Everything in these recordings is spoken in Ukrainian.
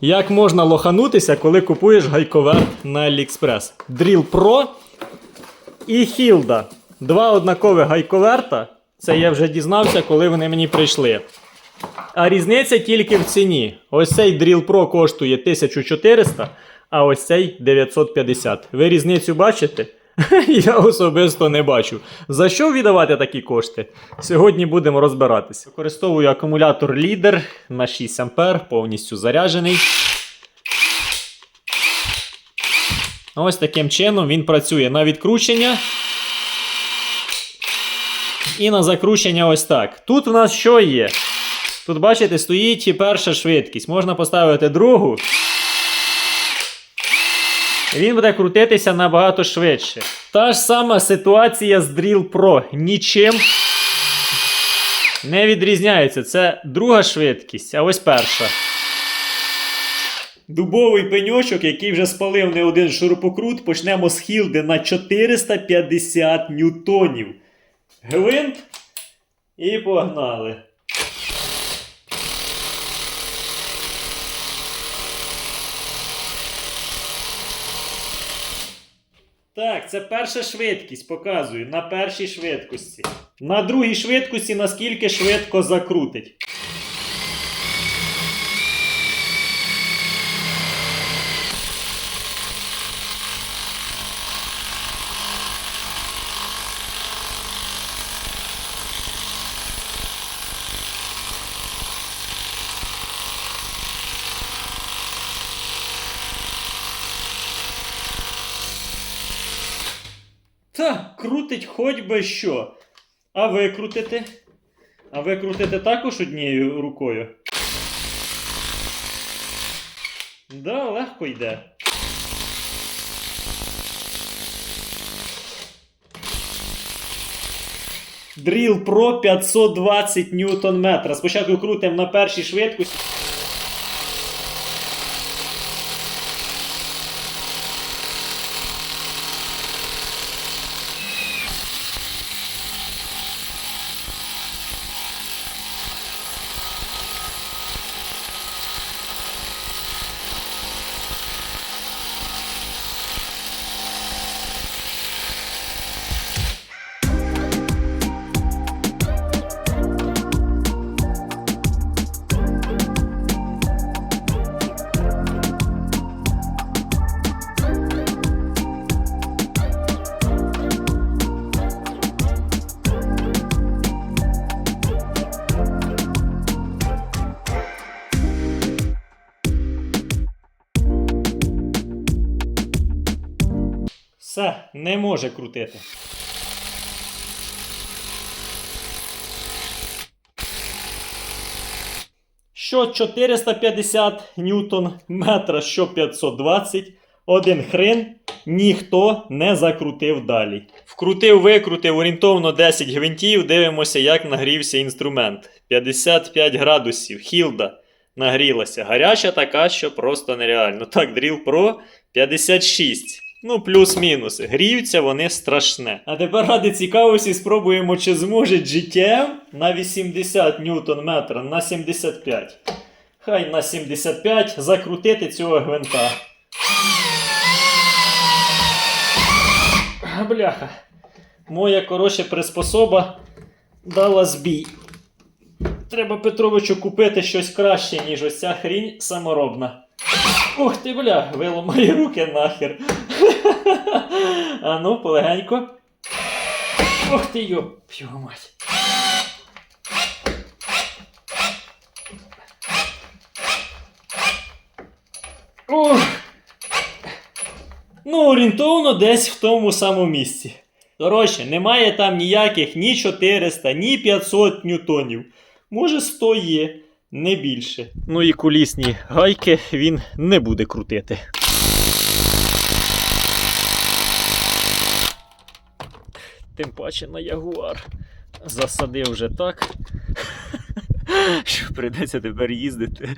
Як можна лоханутися, коли купуєш гайковерт на AliExpress? Drill Pro і Hilda. Два однакових гайковерта. Це я вже дізнався, коли вони мені прийшли. А різниця тільки в ціні. Ось цей Drill Pro коштує 1400, а ось цей 950. Ви різницю бачите? Я особисто не бачу. За що віддавати такі кошти? Сьогодні будемо розбиратися. Використовую акумулятор Leader на 6 А, повністю заряджений. Ось таким чином він працює на відкручення. І на закручення ось так. Тут в нас що є? Тут, бачите, стоїть і перша швидкість. Можна поставити другу. Він буде крутитися набагато швидше. Та ж сама ситуація з Drill Pro. Нічим не відрізняється. Це друга швидкість, а ось перша. Дубовий пеньочок, який вже спалив не один шурупокрут, почнемо з хілди на 450 ньютонів. Гвинт. І погнали. Так, це перша швидкість, показую. На першій швидкості. На другій швидкості наскільки швидко закрутить. Та, крутить хоч би що. А ви крутите? А ви крутите також однією рукою? Да, легко йде. Drill Pro 520 ньютон метра. Спочатку крутимо на першій швидкості. Все, не може крутити. Що 450 ньютон метра, що 520, один хрен ніхто не закрутив далі. Вкрутив, викрутив орієнтовно 10 гвинтів. Дивимося, як нагрівся інструмент. 55 градусів. Хілда нагрілася. Гаряча така, що просто нереально. Так, Drill Pro 56. Ну, плюс-мінус. Гріються вони страшне. А тепер ради цікавості спробуємо, чи зможе GTM на 80 ньютон метра на 75. Хай на 75 закрутити цього гвинта. Бляха. Моя коротше приспособа дала збій. Треба Петровичу купити щось краще, ніж ось ця хрінь саморобна. Ух ти, бля, вило мої руки нахер. А ну, полегенько. Ух ти, йоп, його мать. Ух. Ну, орієнтовно десь в тому самому місці. Коротше, немає там ніяких ні 400, ні 500 ньютонів. Може 100 є, не більше. Ну і кулісні гайки він не буде крутити. Тим паче на ягуар. Засадив вже так. Що прийдеться тепер їздити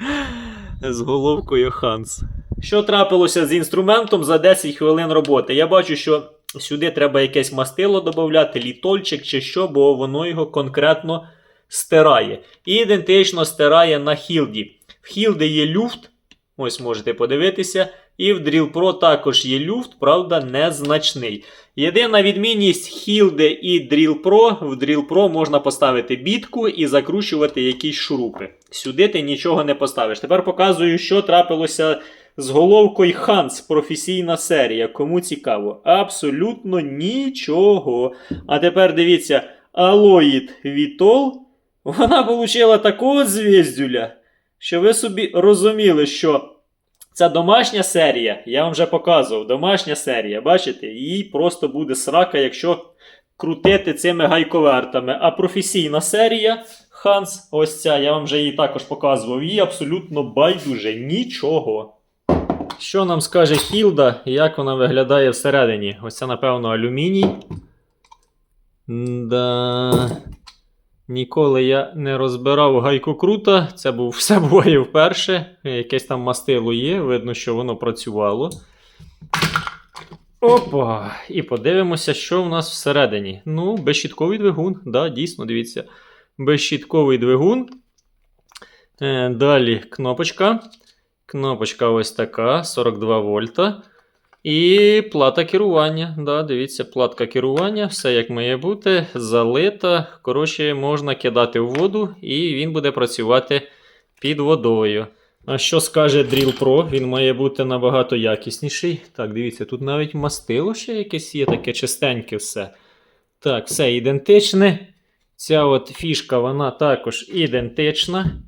з головкою Ханс. Що трапилося з інструментом за 10 хвилин роботи? Я бачу, що сюди треба якесь мастило додати, літольчик чи що, бо воно його конкретно стирає. І ідентично стирає на хілді. В хілди є люфт, Ось можете подивитися. І в Drill Pro також є люфт, правда, незначний. Єдина відмінність Hilde і Drill Pro. В Drill Pro можна поставити бітку і закручувати якісь шурупи. Сюди ти нічого не поставиш. Тепер показую, що трапилося з головкою Hans, професійна серія. Кому цікаво? Абсолютно нічого. А тепер дивіться, Алоїд Вітол. Вона отримала такого звіздюля, що ви собі розуміли, що це домашня серія. Я вам вже показував. Домашня серія. Бачите? Їй просто буде срака, якщо крутити цими гайковертами. А професійна серія Ханс, ось ця, я вам вже її також показував. Їй абсолютно байдуже нічого. Що нам скаже Хілда, як вона виглядає всередині? Ось це, напевно, алюміній. Да. Ніколи я не розбирав гайку крута. Це був все буває вперше. Якесь там мастило є, видно, що воно працювало. Опа! І подивимося, що в нас всередині. Ну, безщітковий двигун. Да, дійсно, дивіться. Безщітковий двигун. Е, далі кнопочка. Кнопочка ось така, 42 вольта. І плата керування. Да, дивіться, платка керування, все як має бути, залита. Коротше, можна кидати в воду, і він буде працювати під водою. А що скаже Drill Pro? Він має бути набагато якісніший. Так, дивіться, тут навіть мастило ще якесь є, таке чистеньке все. Так, все ідентичне. Ця от фішка, вона також ідентична.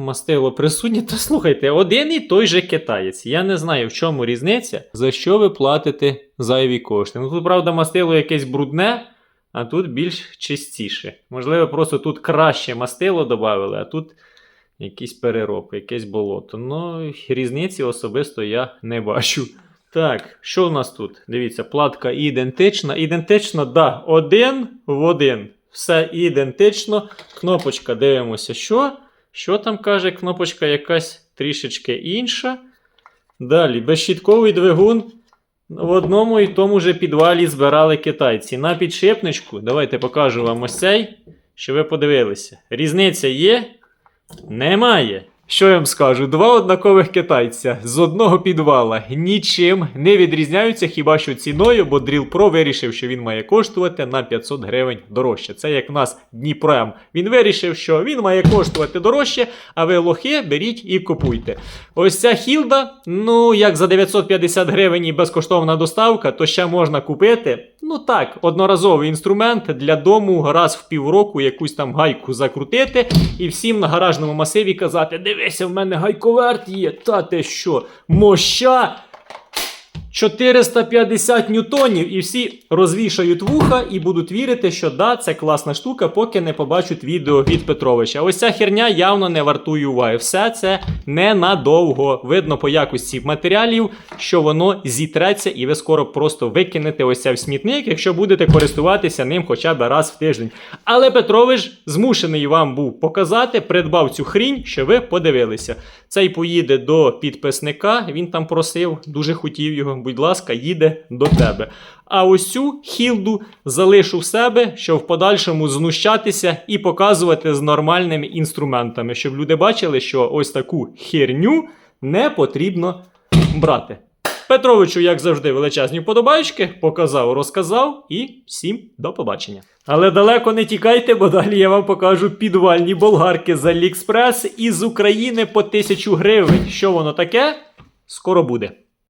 Мастило присутнє. Та слухайте, один і той же китаєць. Я не знаю, в чому різниця, за що ви платите зайві кошти. Ну тут, правда, мастило якесь брудне, а тут більш чистіше. Можливо, просто тут краще мастило додали, а тут якийсь перероб, якесь болото. Ну, різниці особисто я не бачу. Так, що в нас тут? Дивіться, платка ідентична. Ідентично, да, один в один. Все ідентично. Кнопочка, дивимося, що. Що там каже кнопочка якась трішечки інша. Далі, безщітковий двигун. В одному і тому же підвалі збирали китайці. На підшипничку, давайте покажу вам ось цей, що ви подивилися. Різниця є? Немає. Що я вам скажу? Два однакових китайця з одного підвала нічим не відрізняються хіба що ціною, бо Drill Pro вирішив, що він має коштувати на 500 гривень дорожче. Це як в нас Дніпром. Він вирішив, що він має коштувати дорожче, а ви лохи беріть і купуйте. Ось ця хілда, ну як за 950 гривень і безкоштовна доставка, то ще можна купити. Ну так, одноразовий інструмент для дому раз в півроку якусь там гайку закрутити і всім на гаражному масиві казати: дивися, в мене гайковерт є, та те що, моща 450 ньютонів, і всі розвішають вуха і будуть вірити, що да, це класна штука, поки не побачать відео від Петровича. Ось ця херня явно не вартує уваги. Все це ненадовго. Видно по якості матеріалів, що воно зітреться, і ви скоро просто викинете ось це в смітник, якщо будете користуватися ним хоча б раз в тиждень. Але Петрович змушений вам був показати, придбав цю хрінь, що ви подивилися. Цей поїде до підписника, він там просив, дуже хотів його. Будь ласка, їде до тебе. А ось цю хілду залишу в себе, щоб в подальшому знущатися і показувати з нормальними інструментами, щоб люди бачили, що ось таку херню не потрібно брати. Петровичу, як завжди, величезні вподобайки, показав, розказав і всім до побачення. Але далеко не тікайте, бо далі я вам покажу підвальні болгарки з Аліекспрес із України по 1000 гривень. Що воно таке? Скоро буде.